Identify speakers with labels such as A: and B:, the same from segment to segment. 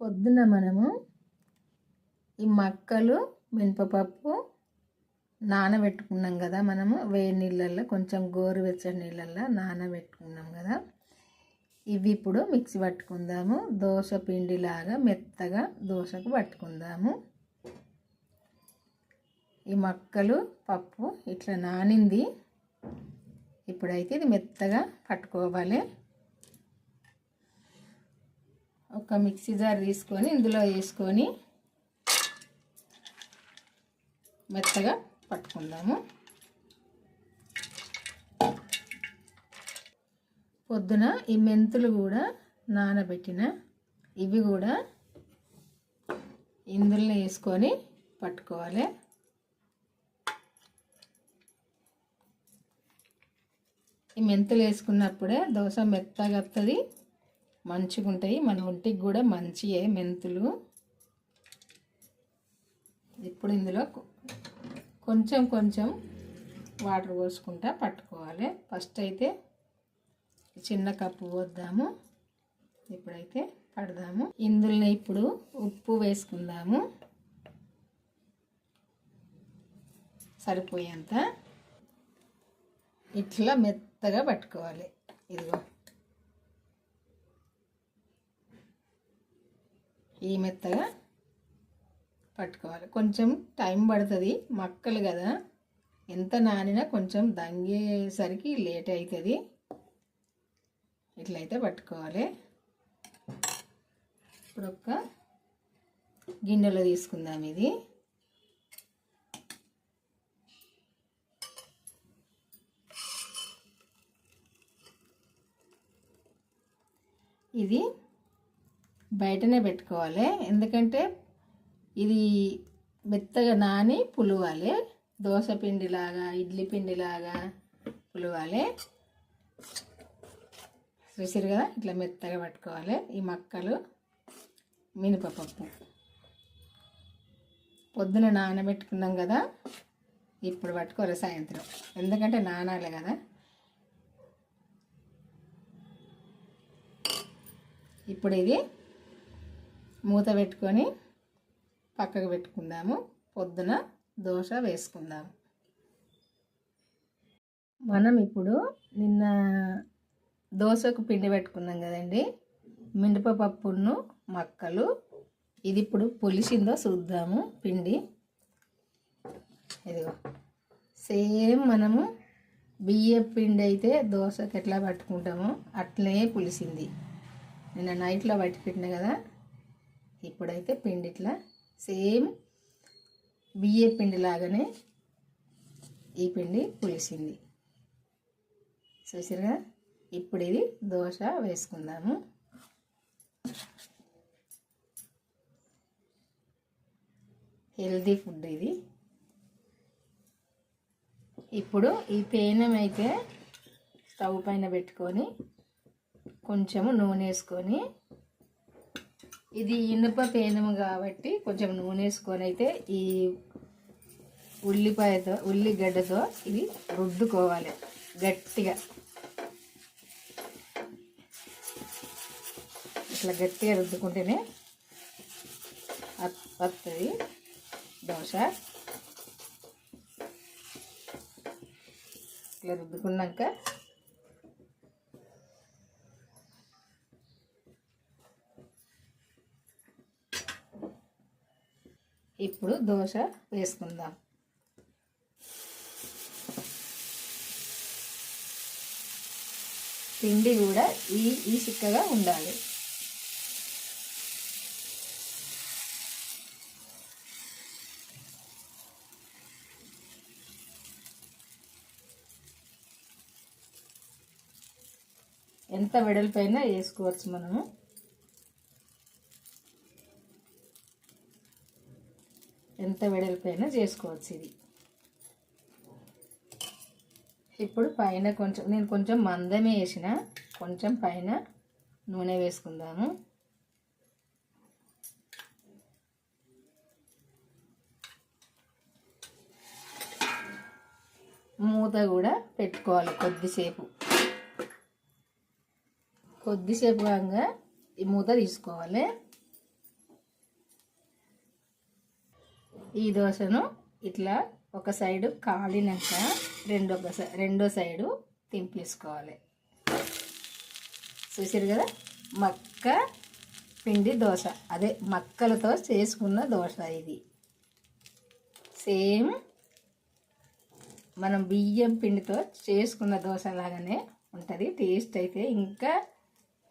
A: పొద్దున మనము ఈ మక్కలు మినపపప్పు నానబెట్టుకున్నాం కదా మనము. వేడి నీళ్ళల్లో కొంచెం గోరువెచ్చని నీళ్ళల్లో నానబెట్టుకున్నాం కదా. ఇవి ఇప్పుడు మిక్సీ పట్టుకుందాము. దోశ పిండిలాగా మెత్తగా దోశకు పట్టుకుందాము. ఈ మక్కలు పప్పు ఇట్లా నానింది. ఇప్పుడైతే ఇది మెత్తగా పట్టుకోవాలి. ఒక మిక్సీ జార్ తీసుకొని ఇందులో వేసుకొని మెత్తగా పట్టుకుందాము. పొద్దున ఈ మెంతులు కూడా నానబెట్టిన ఇవి కూడా ఇందులో వేసుకొని పట్టుకోవాలి. ఈ మెంతులు వేసుకున్నప్పుడే దోశ మెత్తగా వస్తుంది మంచిగా ఉంటాయి మన ఒంటికి కూడా మంచియే మెంతులు. ఇప్పుడు ఇందులో కొంచెం కొంచెం వాటర్ పోసుకుంటా పట్టుకోవాలి. ఫస్ట్ అయితే చిన్న కప్పు పోద్దాము. ఇప్పుడైతే పడదాము. ఇందులో ఇప్పుడు ఉప్పు వేసుకుందాము. సరిపోయేంత. ఇట్లా మెత్తగా పట్టుకోవాలి. ఇదిగో. ఈ మెత్తగా పట్టుకోవాలి. కొంచెం టైం పడుతుంది. మక్కలు కదా. ఎంత నానినా కొంచెం దంగేసరికి లేట్ అవుతుంది ఇట్లయితే పట్టుకోవాలి. ఇప్పుడు ఒక్క గిన్నెలో తీసుకుందాం ఇది. ఇది బయటనే పెట్టుకోవాలి. ఎందుకంటే ఇది మెత్తగా నాని పులవాలి. దోశ పిండిలాగా ఇడ్లీ పిండిలాగా పులవాలి. చూసారు కదా? ఇట్లా మెత్తగా పట్టుకోవాలి. ఈ మక్కలు మినపపప్పు పొద్దున నానబెట్టుకున్నాం కదా? ఇప్పుడు పట్టుకోవాలి సాయంత్రం. ఎందుకంటే నానాలి కదా? ఇప్పుడు ఇది మూత పెట్టుకొని పక్కకు పెట్టుకుందాము. పొద్దున దోశ వేసుకుందాము మనం ఇప్పుడు నిన్న దోశకు పిండి పెట్టుకున్నాం కదండి. మినపపప్పును మక్కలు ఇది ఇప్పుడు పులిసిందో చూద్దాము పిండి. ఇదిగో. సేమ్ మనము బియ్య పిండి అయితే దోశకి ఎట్లా పట్టుకుంటామో అట్లే పులిసింది. నిన్న నైట్లో పట్టి పెట్టిన కదా. ఇప్పుడైతే పిండి ఇట్లా సేమ్ బియ్య పిండి లాగానే ఈ పిండి పులిసింది. చూసారుగా ఇప్పుడు ఇది దోశ వేసుకుందాము. హెల్దీ ఫుడ్ ఇది. ఇప్పుడు ఈ పేనం అయితే స్టవ్ పైన పెట్టుకొని కొంచెము నూనె వేసుకొని ఇది ఇనుప పేనము కాబట్టి కొంచెం నూనె వేసుకొని అయితే ఈ ఉల్లిపాయతో ఉల్లిగడ్డతో ఇది రుద్దుకోవాలి గట్టిగా. ఇట్లా గట్టిగా రుద్దుకుంటేనే వస్తుంది దోశ. ఇట్లా రుద్దుకున్నాక ఇప్పుడు దోశ వేసుకుందాం. పిండి కూడా ఈ ఈ చిక్కగా ఉండాలి. ఎంత వెడల్పైనా వేసుకోవచ్చు మనము. ఎంత వెడల్పైనా చేసుకోవచ్చు ఇది. ఇప్పుడు పైన కొంచెం నేను కొంచెం మందమే వేసిన కొంచెం పైన నూనె వేసుకుందాము. మూత కూడా పెట్టుకోవాలి కొద్దిసేపు. కొద్దిసేపు కాగా ఈ మూత తీసుకోవాలి. ఈ దోశను ఇట్లా ఒక సైడు కాలినాక రెండో సై- రెండో సైడు తింపేసుకోవాలి. చూసారు కదా? మక్క పిండి దోశ. అదే మక్కలతో చేసుకున్న దోశ ఇది. సేమ్ మనం బియ్యం పిండితో చేసుకున్న దోశ లాగానే ఉంటుంది. టేస్ట్ అయితే ఇంకా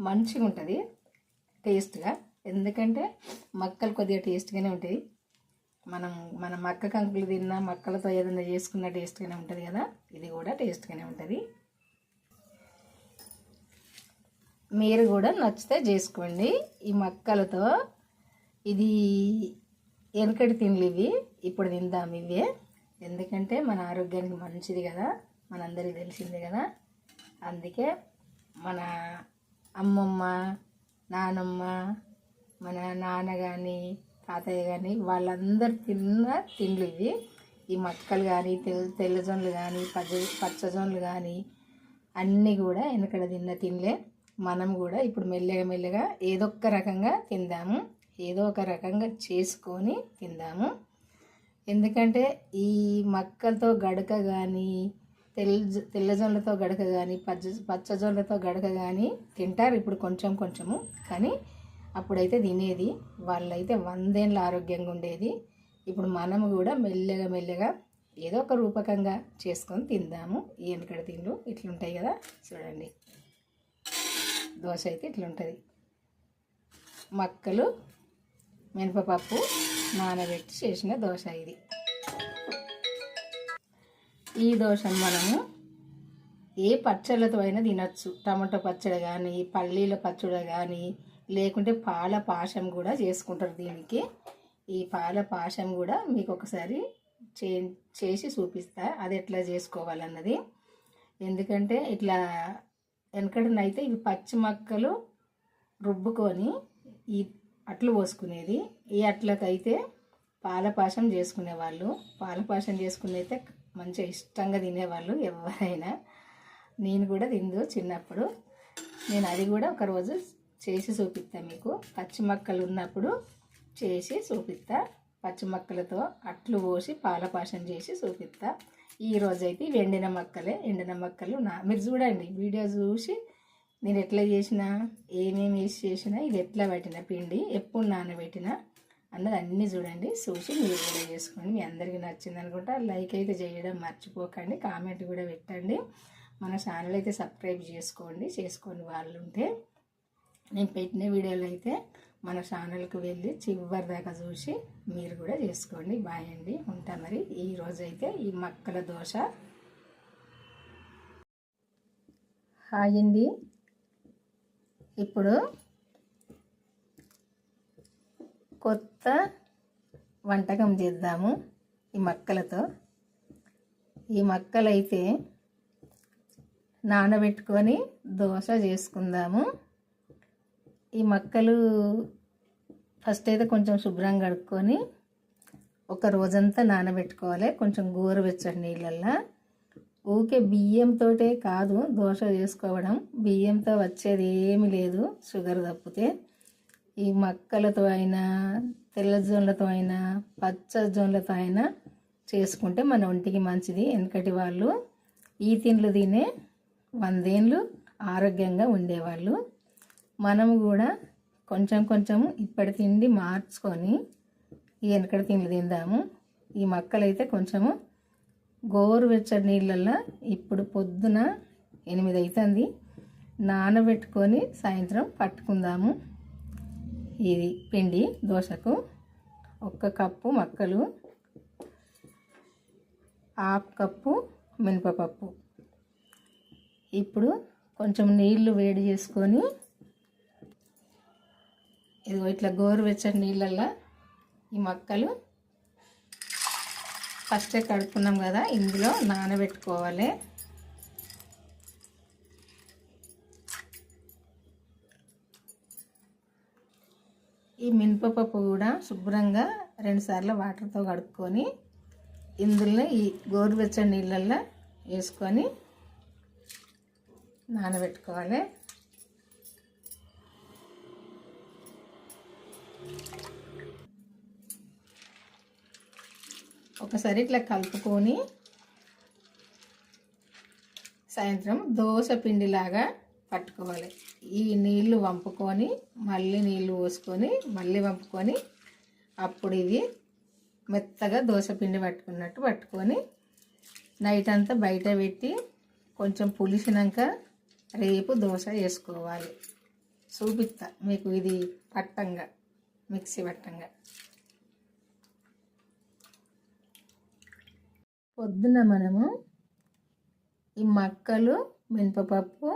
A: మంచిగా ఉంటుంది టేస్ట్గా. ఎందుకంటే మక్కలు కొద్దిగా టేస్ట్గానే ఉంటాయి. మనం మన మక్క కంకులు తిన్నా మక్కలతో ఏదైనా చేసుకున్న టేస్ట్గానే ఉంటుంది కదా? ఇది కూడా టేస్ట్గానే ఉంటుంది. మీరు కూడా నచ్చితే చేసుకోండి. ఈ మక్కలతో ఇది వెనకటి తిండ్లు ఇవి. ఇప్పుడు తిందాం ఇవే. ఎందుకంటే మన ఆరోగ్యానికి మంచిది కదా? మనందరికీ తెలిసిందే కదా? అందుకే మన అమ్మమ్మ నానమ్మ మన నాన్న కానీ తాతయ్య కానీ వాళ్ళందరూ తిన్న తిండ్లు ఇవి. ఈ మక్కలు కానీ తెల్ల తెల్లజొన్నలు కానీ పచ్చ పచ్చజొన్నలు కానీ అన్నీ కూడా వెనకడ తిన్న తినలే మనం కూడా ఇప్పుడు మెల్లగా మెల్లగా ఏదో ఒక రకంగా తిందాము. ఏదో ఒక రకంగా చేసుకొని తిందాము. ఎందుకంటే ఈ మక్కలతో గడక కానీ తెల్ల తెల్లజొన్నలతో గడక కానీ పచ్చ పచ్చజొన్నలతో గడక కానీ తింటారు ఇప్పుడు కొంచెం కొంచెము. కానీ అప్పుడైతే తినేది. వాళ్ళైతే వందేళ్ళ ఆరోగ్యంగా ఉండేది ఇప్పుడు మనము కూడా మెల్లగా మెల్లగా ఏదో ఒక రూపకంగా చేసుకొని తిందాము. ఈ వెనకడ తిండ్లు ఇట్లుంటాయి కదా చూడండి. దోశ అయితే ఇట్లుంటుంది. మక్కలు మినపపప్పు నానబెట్టి చేసిన దోశ ఇది. ఈ దోశను మనము ఏ పచ్చళ్ళతో అయినా తినచ్చు. టమాటో పచ్చడి కానీ పల్లీల పచ్చడి కానీ లేకుంటే పాల పాశం కూడా చేసుకుంటారు దీనికి. ఈ పాల పాశం కూడా మీకు ఒకసారి చే చేసి చూపిస్తా. అది ఎట్లా చేసుకోవాలన్నది. ఎందుకంటే ఇట్లా వెనకడనైతే ఇవి పచ్చి మక్కలు రుబ్బుకొని ఈ అట్లు పోసుకునేది. ఈ అట్లకైతే పాలపాశం చేసుకునేవాళ్ళు. పాలపాశం చేసుకునైతే మంచిగా ఇష్టంగా తినేవాళ్ళు ఎవరైనా. నేను కూడా తిందు చిన్నప్పుడు. నేను అది కూడా ఒకరోజు చేసి చూపిస్తా మీకు. పచ్చిమక్కలు ఉన్నప్పుడు చేసి చూపిస్తా. పచ్చిమక్కలతో అట్లు పోసి పాలపాషం చేసి చూపిస్తా. ఈరోజు అయితే ఇవి ఎండిన మొక్కలే ఎండిన మొక్కలు నా మీరు చూడండి వీడియో చూసి నేను ఎట్లా చేసినా ఏమేమి వేసి చేసినా ఇది ఎట్లా పెట్టిన పిండి ఎప్పుడు నానబెట్టినా అన్నది అన్నీ చూడండి చూసి మీరు కూడా చేసుకోండి. మీ అందరికీ నచ్చింది అనుకుంటా లైక్ అయితే చేయడం మర్చిపోకండి కామెంట్ కూడా పెట్టండి. మన ఛానల్ అయితే సబ్స్క్రైబ్ చేసుకోండి చేసుకోండి వాళ్ళు ఉంటే. నేను పెట్టిన వీడియోలు అయితే మన ఛానల్కి వెళ్ళి చివరి దాకా చూసి మీరు కూడా చేసుకోండి బాయ్ అండి. ఉంటా మరి. ఈరోజైతే ఈ మక్కల దోశ. హాయ్ అండి. ఇప్పుడు కొత్త వంటకం చేద్దాము ఈ మక్కలతో. ఈ మక్కలైతే నానబెట్టుకొని దోశ చేసుకుందాము. ఈ మక్కలు ఫస్ట్ అయితే కొంచెం శుభ్రంగా కడుక్కొని ఒక రోజంతా నానబెట్టుకోవాలి. కొంచెం గోరువెచ్చని నీళ్ళల్లో. ఊకే బియ్యంతోటే కాదు దోశ చేసుకోవడం. బియ్యంతో వచ్చేది ఏమి లేదు షుగర్ తప్పితే. ఈ మక్కలతో అయినా తెల్ల జొన్నలతో అయినా పచ్చ జొన్నలతో అయినా చేసుకుంటే మన ఒంటికి మంచిది. వెనకటి వాళ్ళు ఈ తిండ్లు తినే వందేళ్ళు ఆరోగ్యంగా ఉండేవాళ్ళు. మనము కూడా కొంచెం కొంచెం ఇప్పటి తిండి మార్చుకొని ఈ వెనకటి తిండి తిందాము. ఈ మక్కలైతే కొంచెము గోరువెచ్చడి నీళ్ళల్లో ఇప్పుడు పొద్దున ఎనిమిది అవుతుంది నానబెట్టుకొని సాయంత్రం పట్టుకుందాము. ఇది పిండి దోశకు ఒక్క కప్పు మక్కలు హాఫ్ కప్పు మినపపప్పు. ఇప్పుడు కొంచెం నీళ్ళు వేడి చేసుకొని ఇదిగో ఇట్లా గోరువెచ్చని నీళ్ళల్లో ఈ మొక్కలు ఫస్టే కడుక్కున్నాం కదా ఇందులో నానబెట్టుకోవాలి. ఈ మినపప్పు కూడా శుభ్రంగా రెండుసార్లు వాటర్తో కడుక్కొని ఇందులో ఈ గోరువెచ్చని నీళ్ళల్లో వేసుకొని నానబెట్టుకోవాలి. ఒకసారి ఇట్లా కలుపుకొని సాయంత్రం దోశ పిండిలాగా పట్టుకోవాలి. ఈ నీళ్ళు వంపుకొని మళ్ళీ నీళ్ళు పోసుకొని మళ్ళీ వంపుకొని అప్పుడు ఇది మెత్తగా దోశ పిండి పట్టుకున్నట్టు పట్టుకొని నైట్ అంతా బయట పెట్టి కొంచెం పులిసినాక రేపు దోశ వేసుకోవాలి. చూపిస్తా మీకు ఇది పట్టంగా మిక్సీ పట్టంగా. పొద్దున మనము ఈ మక్కలు మినపపప్పు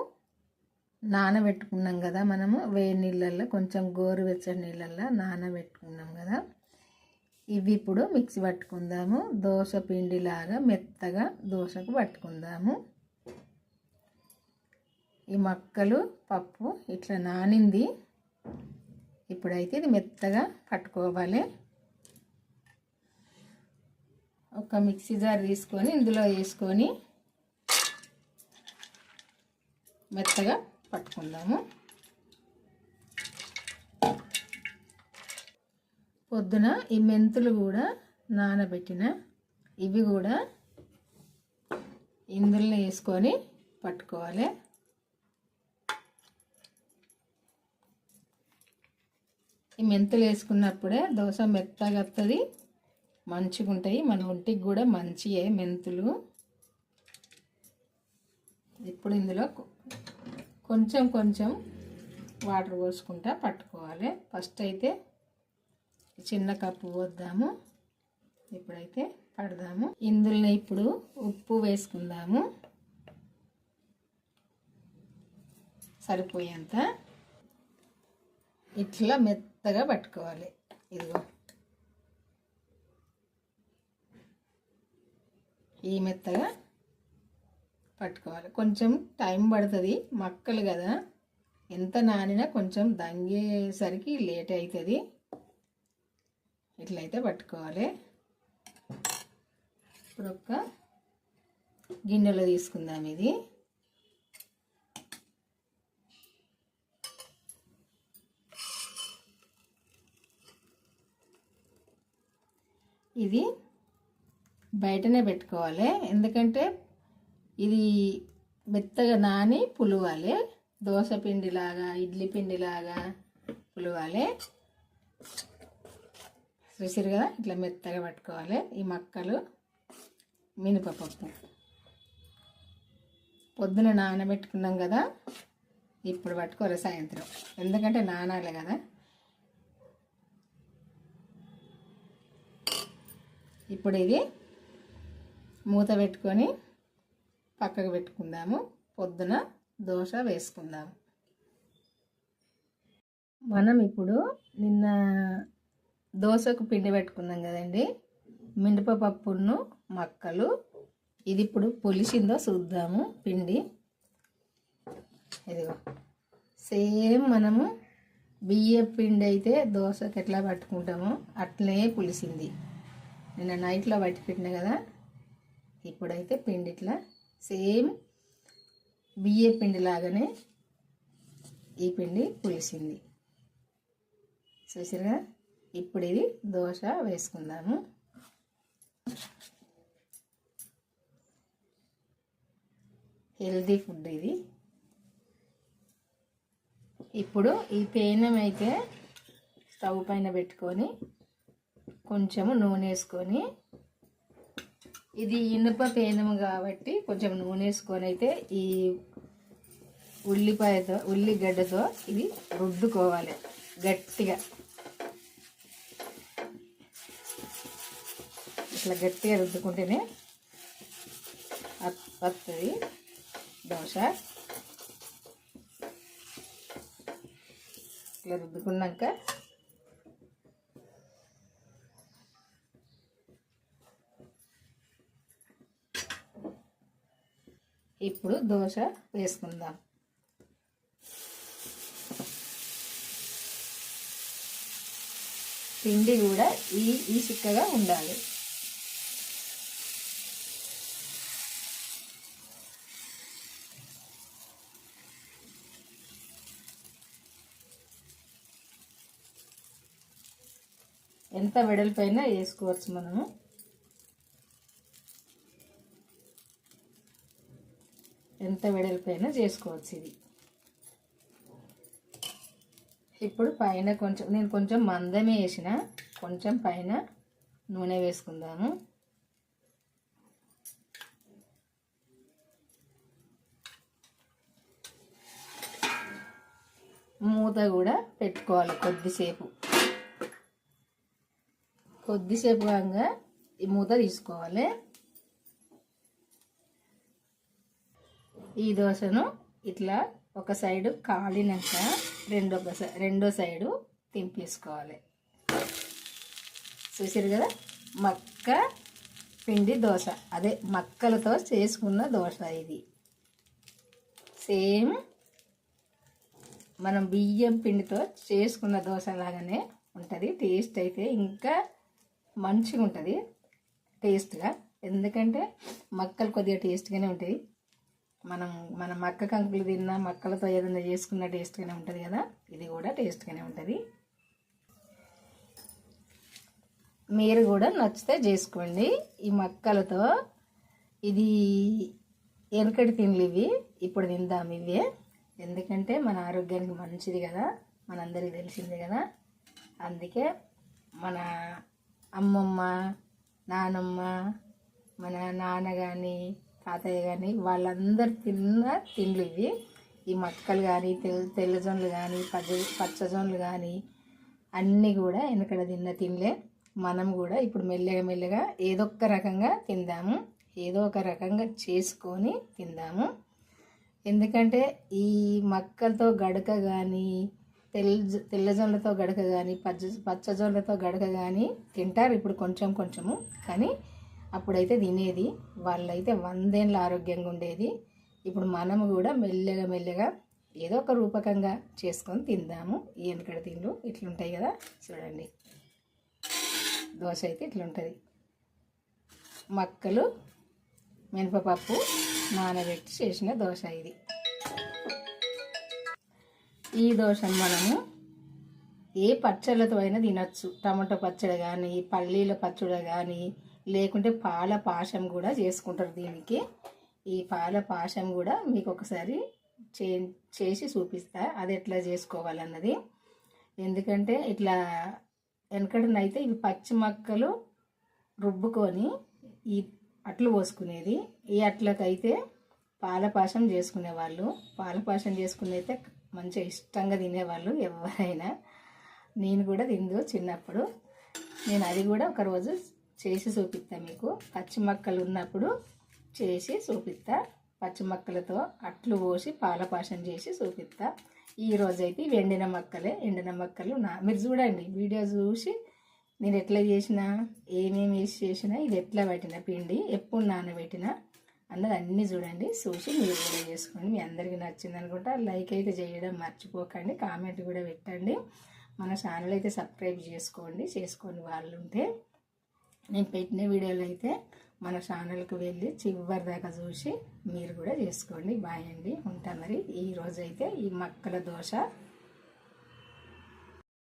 A: నానబెట్టుకున్నాం కదా మనము. వేడి నీళ్ళల్లో కొంచెం గోరువెచ్చని నీళ్ళల్లో నానబెట్టుకున్నాం కదా. ఇవి ఇప్పుడు మిక్సీ పట్టుకుందాము. దోశ పిండిలాగా మెత్తగా దోశకు పట్టుకుందాము. ఈ మక్కలు పప్పు ఇట్లా నానింది. ఇప్పుడైతే ఇది మెత్తగా పట్టుకోవాలి. ఒక మిక్సీ జార్ తీసుకొని ఇందులో వేసుకొని మెత్తగా పట్టుకుందాము. పొద్దున ఈ మెంతులు కూడా నానబెట్టిన ఇవి కూడా ఇందులో వేసుకొని పట్టుకోవాలి. ఈ మెంతులు వేసుకున్నప్పుడే దోశ మెత్తగా వస్తుంది మంచిగా ఉంటాయి మన ఒంటికి కూడా మంచియే మెంతులు. ఇప్పుడు ఇందులో కొంచెం కొంచెం వాటర్ పోసుకుంటా పట్టుకోవాలి. ఫస్ట్ అయితే చిన్న కప్పు పోద్దాము. ఇప్పుడైతే పడదాము. ఇందులో ఇప్పుడు ఉప్పు వేసుకుందాము. సరిపోయేంత. ఇట్లా మెత్తగా పట్టుకోవాలి. ఇదిగో. ఈ మెత్తగా పట్టుకోవాలి. కొంచెం టైం పడుతుంది. మక్కలు కదా. ఎంత నానినా కొంచెం దంగేసరికి లేట్ అవుతుంది ఇట్లయితే పట్టుకోవాలి. ఇప్పుడు ఒక గిన్నెలో తీసుకుందాం ఇది. ఇది బయటనే పెట్టుకోవాలి. ఎందుకంటే ఇది మెత్తగా నాని పులవాలి. దోశ పిండిలాగా ఇడ్లీ పిండిలాగా పులవాలి. చూసారు కదా? ఇట్లా మెత్తగా పట్టుకోవాలి. ఈ మక్కలు మినపపప్పు పొద్దున నానబెట్టుకున్నాం కదా? ఇప్పుడు పట్టుకోవాలి సాయంత్రం. ఎందుకంటే నానాలి కదా? ఇప్పుడు ఇది మూత పెట్టుకొని పక్కకు పెట్టుకుందాము. పొద్దున దోశ వేసుకుందాము. మనం ఇప్పుడు నిన్న దోశకు పిండి పెట్టుకున్నాం కదండి. మినపపప్పును మక్కలు ఇది ఇప్పుడు పులిసిందో చూద్దాము పిండి. ఇదిగో. సేమ్ మనము బియ్య పిండి అయితే దోశకి ఎట్లా పట్టుకుంటామో అట్లే పులిసింది. నిన్న నైట్లో పట్టి పెట్టిన కదా. ఇప్పుడైతే పిండి ఇట్లా సేమ్ బియ్య పిండి లాగానే ఈ పిండి పులిసింది. చూసారుగా ఇప్పుడు ఇది దోశ వేసుకుందాము. హెల్దీ ఫుడ్ ఇది. ఇప్పుడు ఈ పేనం అయితే స్టవ్ పైన పెట్టుకొని కొంచెము నూనె వేసుకొని ఇది ఇనుప పేనము కాబట్టి కొంచెం నూనె వేసుకొని అయితే ఈ ఉల్లిపాయతో ఉల్లిగడ్డతో ఇది రుద్దుకోవాలి గట్టిగా. ఇట్లా గట్టిగా రుద్దుకుంటేనే వస్తుంది దోశ. ఇట్లా రుద్దుకున్నాక ఇప్పుడు దోశ వేసుకుందాం. పిండి కూడా ఈ ఈ చిక్కగా ఉండాలి. ఎంత వెడల్పైనా వేసుకోవచ్చు మనము. ఎంత వెడల్పైనా చేసుకోవచ్చు ఇది. ఇప్పుడు పైన కొంచెం నేను కొంచెం మందమే వేసిన కొంచెం పైన నూనె వేసుకుందాము. మూత కూడా పెట్టుకోవాలి కొద్దిసేపు. కొద్దిసేపు కాగా ఈ మూత తీసుకోవాలి. ఈ దోశను ఇట్లా ఒక సైడు కాలినాక రెండో రెండో సైడు తింపేసుకోవాలి చూసారు కదా? మక్క పిండి దోశ. అదే మక్కలతో చేసుకున్న దోశ ఇది. సేమ్ మనం బియ్యం పిండితో చేసుకున్న దోశ లాగానే ఉంటుంది. టేస్ట్ అయితే ఇంకా మంచిగా ఉంటుంది టేస్ట్గా. ఎందుకంటే మక్కలు కొద్దిగా టేస్ట్గానే ఉంటాయి. మనం మన మక్క కంకులు తిన్నా మక్కలతో ఏదైనా చేసుకున్న టేస్ట్గానే ఉంటుంది కదా? ఇది కూడా టేస్ట్గానే ఉంటుంది. మీరు కూడా నచ్చితే చేసుకోండి. ఈ మక్కలతో ఇది వెనకటి తిండ్లు ఇవి. ఇప్పుడు తిందాం ఇవే. ఎందుకంటే మన ఆరోగ్యానికి మంచిది కదా? మనందరికీ తెలిసిందే కదా? అందుకే మన అమ్మమ్మ నానమ్మ మన నాన్న కానీ తాతయ్య కానీ వాళ్ళందరూ తిన్న తిండ్లు ఇవి. ఈ మక్కలు కానీ తెల్ల తెల్లజొన్నలు కానీ పచ్చ పచ్చజొన్నలు కానీ అన్నీ కూడా వెనకడ తిన్న తిండ్లే. మనం కూడా ఇప్పుడు మెల్లగా మెల్లగా ఏదో ఒక రకంగా తిందాము. ఏదో ఒక రకంగా చేసుకొని తిందాము. ఎందుకంటే ఈ మక్కలతో గడక కానీ తెల్ల తెల్లజొన్నలతో గడక కానీ పచ్చ పచ్చజొన్నలతో గడక కానీ తింటారు. ఇప్పుడు కొంచెం కొంచెము. కానీ అప్పుడైతే తినేది. వాళ్ళైతే వందేళ్ళ ఆరోగ్యంగా ఉండేది. ఇప్పుడు మనము కూడా మెల్లగా మెల్లగా ఏదో ఒక రూపకంగా చేసుకొని తిందాము. ఈ వెనకడ తిండ్లు ఇట్లుంటాయి కదా. చూడండి. దోశ అయితే ఇట్లుంటుంది. మక్కలు మినపపప్పు నానబెట్టి చేసిన దోశ ఇది. ఈ దోశను మనము ఏ పచ్చళ్ళతో అయినా తినచ్చు. టమాటో పచ్చడి కానీ పల్లీల పచ్చడి కానీ లేకుంటే పాల పాశం కూడా చేసుకుంటారు దీనికి. ఈ పాల పాశం కూడా మీకు ఒకసారి చే చేసి చూపిస్తా. అది ఎట్లా చేసుకోవాలన్నది. ఎందుకంటే ఇట్లా వెనకడనైతే ఇవి పచ్చిమక్కలు రుబ్బుకొని ఈ అట్లు పోసుకునేది. ఈ అట్లకైతే పాలపాశం చేసుకునేవాళ్ళు. పాలపాశం చేసుకుని అయితే మంచిగా ఇష్టంగా తినేవాళ్ళు ఎవరైనా. నేను కూడా తిందు చిన్నప్పుడు. నేను అది కూడా ఒకరోజు చేసి చూపిస్తా మీకు. పచ్చిమక్కలు ఉన్నప్పుడు చేసి చూపిస్తా. పచ్చిమక్కలతో అట్లు పోసి పాలపాషం చేసి చూపిస్తా. ఈరోజైతే ఇవి ఎండిన మక్కలే. ఎండిన మక్కలు నా మీరు చూడండి వీడియో చూసి నేను ఎట్లా చేసినా ఏమేమి వేసి చేసినా ఇది ఎట్లా పెట్టిన పిండి ఎప్పుడు నానబెట్టినా అన్నది అన్నీ చూడండి. చూసి మీరు కూడా చేసుకోండి. మీ అందరికీ నచ్చింది అనుకుంటా లైక్ అయితే చేయడం మర్చిపోకండి. కామెంట్ కూడా పెట్టండి. మన ఛానల్ అయితే సబ్స్క్రైబ్ చేసుకోండి. చేసుకొని వాళ్ళు ఉంటే నేను పెట్టిన వీడియోలు అయితే మన ఛానల్కి వెళ్ళి చివరి దాకా చూసి మీరు కూడా చేసుకోండి బాయ్ అండి. ఉంటా మరి. ఈరోజైతే ఈ మక్కల దోశ